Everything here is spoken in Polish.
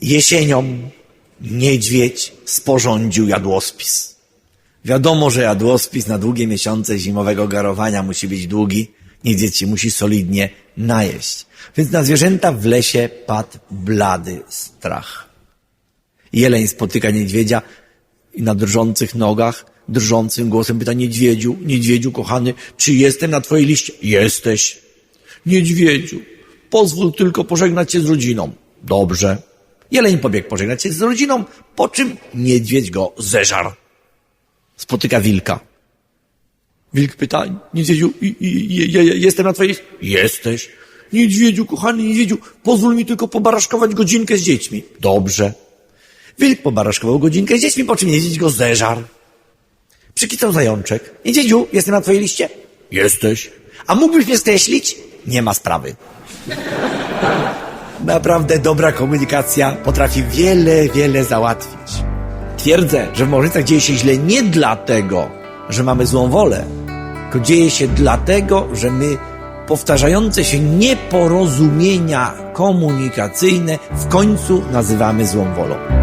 Jesienią niedźwiedź sporządził jadłospis. Wiadomo, że jadłospis na długie miesiące zimowego garowania musi być długi. Niedźwiedź się musi solidnie najeść. Więc na zwierzęta w lesie padł blady strach. Jeleń spotyka niedźwiedzia i na drżących nogach, drżącym głosem pyta niedźwiedziu, niedźwiedziu kochany, czy jestem na twojej liście? Jesteś. Niedźwiedziu, pozwól tylko pożegnać się z rodziną. Dobrze. Jeleń pobiegł pożegnać się z rodziną, po czym niedźwiedź go zeżarł. Spotyka wilka. Wilk pyta, niedźwiedziu, i, i, i, jestem na twojej... Jesteś. Niedźwiedziu, kochany niedźwiedziu, pozwól mi tylko pobaraszkować godzinkę z dziećmi. Dobrze. Wilk pobaraszkował godzinkę z dziećmi, po czym niedźwiedź go zeżarł. Przykicał zajączek. Niedźwiedziu, jestem na twojej liście? Jesteś. A mógłbyś mnie skreślić? Nie ma sprawy. Naprawdę dobra komunikacja potrafi wiele, wiele załatwić. Twierdzę, że w małżeństwach dzieje się źle nie dlatego, że mamy złą wolę, tylko dzieje się dlatego, że my powtarzające się nieporozumienia komunikacyjne w końcu nazywamy złą wolą.